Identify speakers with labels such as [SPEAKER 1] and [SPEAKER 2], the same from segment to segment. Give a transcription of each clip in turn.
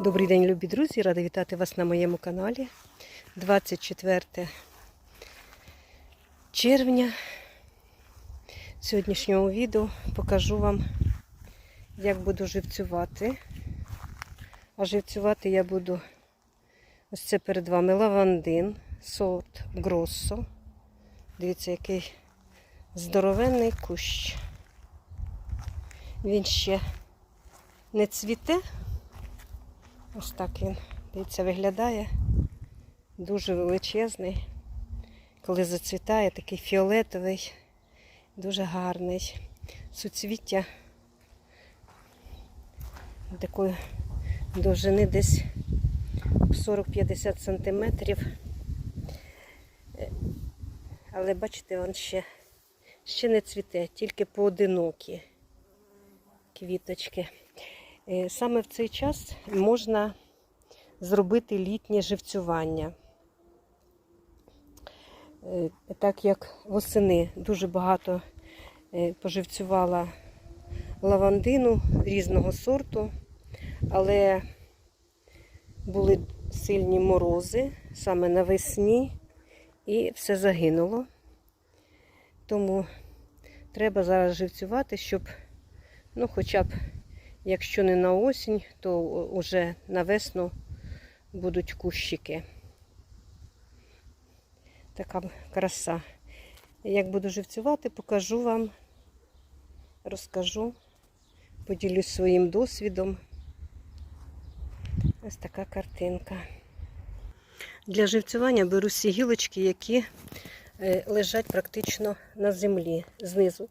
[SPEAKER 1] Добрий день, любі друзі! Рада вітати вас на моєму каналі. 24 червня. В сьогоднішньому відео покажу вам, як буду живцювати. А живцювати я буду ось це перед вами лавандин, сорт Гроссо. Дивіться, який здоровенний кущ. Він ще не цвіте. Ось так він, дивіться, виглядає. Дуже величезний. Коли зацвітає, такий фіолетовий, дуже гарний. Суцвіття такої довжини десь 40-50 сантиметрів. Але бачите, він ще, ще не цвіте, тільки поодинокі квіточки. Е, Саме в цей час можна зробити літнє живцювання. Е, Так як восени дуже багато е, поживцювала лавандину різного сорту, але були сильні морози саме навесні і все загинуло. Тому треба зараз живцювати, щоб, ну, хоча б Якщо не на осінь, то вже на весну будуть кущики. Така краса. Як буду живцювати, покажу вам, розкажу, поділюсь своїм досвідом. Ось така картинка. Для живцювання беру всі гілочки, які е, лежать практично на землі знизу.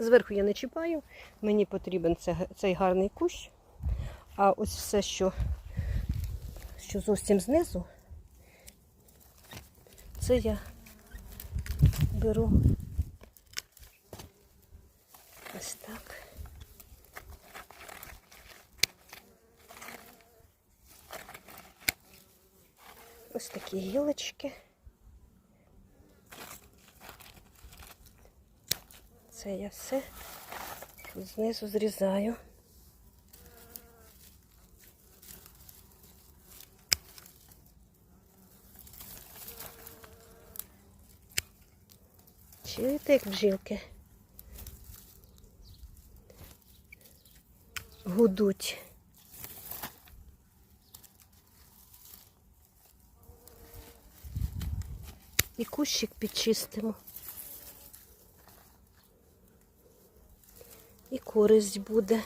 [SPEAKER 1] Зверху я не чіпаю, мені потрібен цей гарний кущ. А ось все, що, що зовсім знизу, це я беру ось так. Ось такі гілочки. Це я все знизу зрізаю. Чуєте, як бджілки? Гудуть. І кущик підчистимо. І користь буде.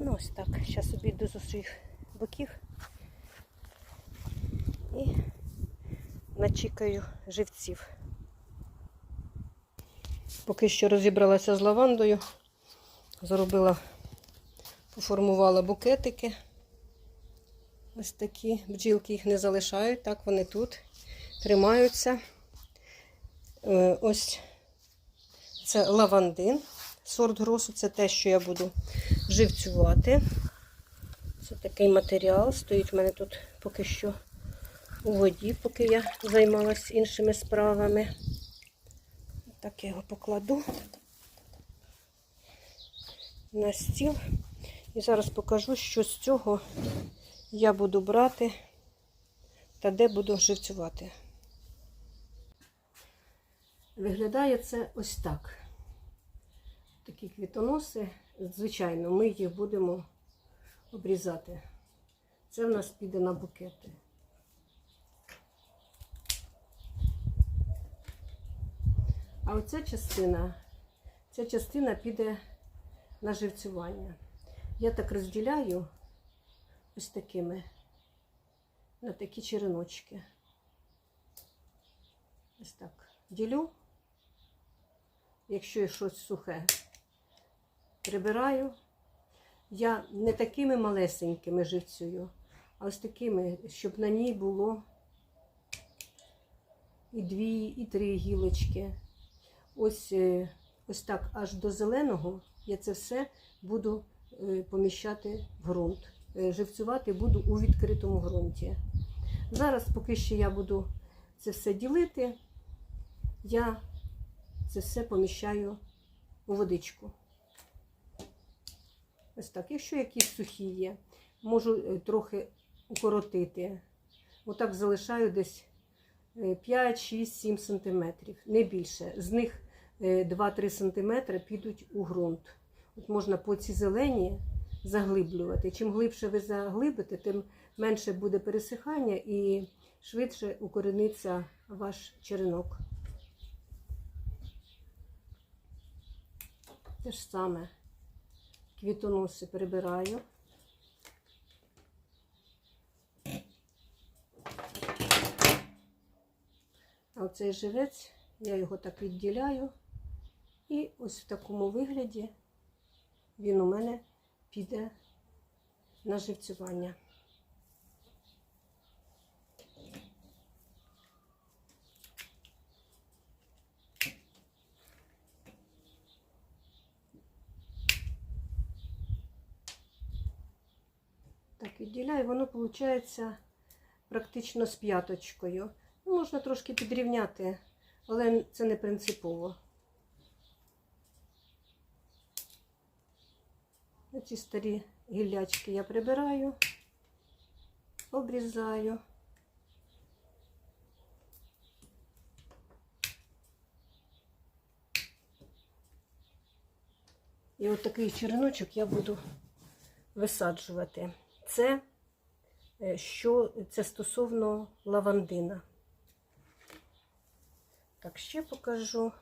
[SPEAKER 1] Ну ось так, зараз обійду з усіх боків і начікаю живців. Поки що розібралася з лавандою, зробила, поформувала букетики. Ось такі бджілки їх не залишають, так вони тут тримаються. Е, ось це лавандин, сорт гросу, це те, що я буду живцювати. Це такий матеріал, стоїть в мене тут поки що у воді, поки я займалася іншими справами. Так я його покладу на стіл. І зараз покажу, що з цього я буду брати та де буду живцювати. Виглядає це ось так. Такі квітоноси, звичайно, ми їх будемо обрізати. Це в нас піде на букети. А оця частина, ця частина піде на живцювання. Я так розділяю ось такими на такі череночки. Ось так ділю. Якщо щось сухе, прибираю. Я не такими малесенькими живцюю, а ось такими, щоб на ній було і дві, і три гілочки. Ось е, ось так аж до зеленого я це все буду е, поміщати в ґрунт. Е, живцювати буду у відкритому ґрунті. Зараз, поки що я буду це все ділити, я це все поміщаю у водичку. Ось так. Якщо якісь сухі є, можу е, трохи укоротити. Отак залишаю десь е, 5, 6, 7 сантиметрів, не більше. З них е, 2-3 сантиметри підуть у ґрунт. От можна по ці зелені заглиблювати. Чим глибше ви заглибите, тим менше буде пересихання і швидше укорениться ваш черенок. Те ж саме квітоноси прибираю. А оцей живець, я його так відділяю. І ось в такому вигляді він у мене піде на живцювання. Відділяю, воно виходить практично з п'яточкою. Ну, Можна трошки підрівняти, але це не принципово. Ці старі гіллячки я прибираю, обрізаю. І от такий череночок я буду висаджувати. Це що це стосовно лавандина. Так, ще покажу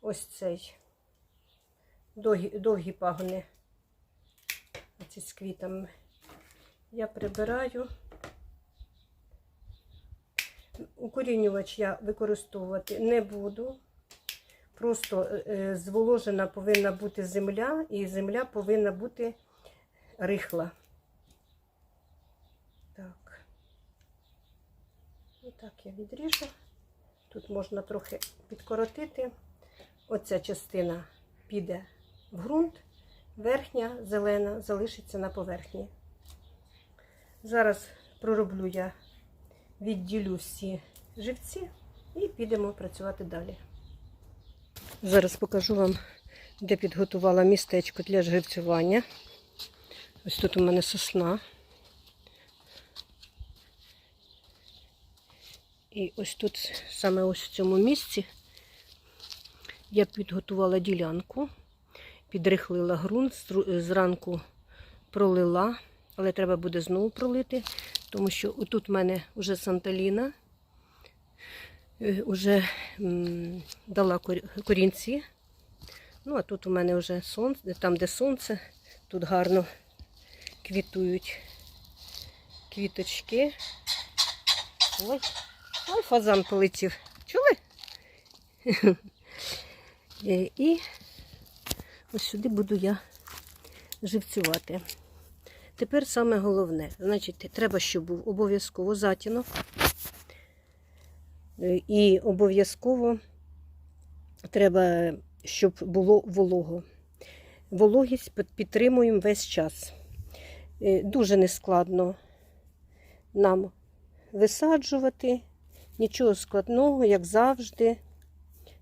[SPEAKER 1] ось цей довгі, довгі пагони. Оці з квітами. Я прибираю. Укорінювач я використовувати не буду. Просто е, зволожена повинна бути земля, і земля повинна бути рихла. Так. Отак я відріжу. Тут можна трохи підкоротити. Оця частина піде в ґрунт, верхня зелена залишиться на поверхні. Зараз пророблю я, відділю всі живці і підемо працювати далі. Зараз покажу вам, де підготувала містечко для живцювання. Ось тут у мене сосна. І ось тут, саме ось в цьому місці, я підготувала ділянку, підрихлила ґрунт, зранку пролила, але треба буде знову пролити, тому що отут в мене вже санталіна, е, вже дала корінці. Ну, а тут у мене вже сонце, там, де сонце, тут гарно квітують квіточки. Ой, ой, фазан полетів. Чули? Е, І ось сюди буду я живцювати. Тепер саме головне, значить, треба, щоб був обов'язково затінок. Е, І обов'язково треба, щоб було волого. Вологість підтримуємо весь час. Е, Дуже нескладно нам висаджувати. Нічого складного, як завжди.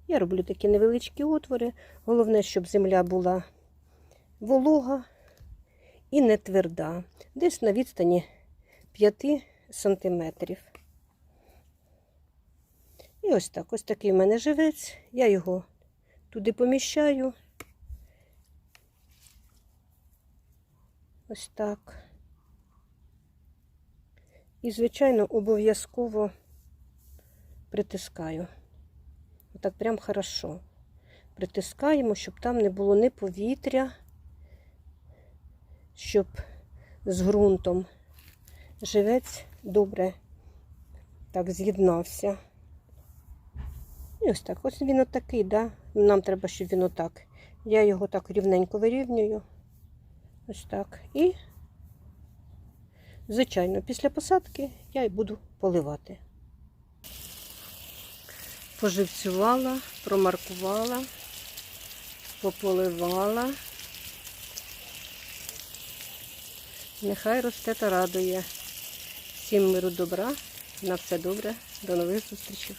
[SPEAKER 1] Я роблю такі невеличкі отвори. Головне, щоб земля була волога і не тверда. Десь на відстані 5 сантиметрів. І ось так. Ось такий в мене живець. Я його туди поміщаю. Ось так. І, звичайно, обов'язково притискаю. Отак прям хорошо. Притискаємо, щоб там не було ні повітря, щоб з ґрунтом живець добре так з'єднався. І ось так. Ось він отакий, да? Нам треба, щоб він отак. Я його так рівненько вирівнюю. Ось так. І, звичайно, після посадки я й буду поливати. Поживцювала, промаркувала, пополивала. Нехай росте та радує. Всім миру добра, на все добре, до нових зустрічей.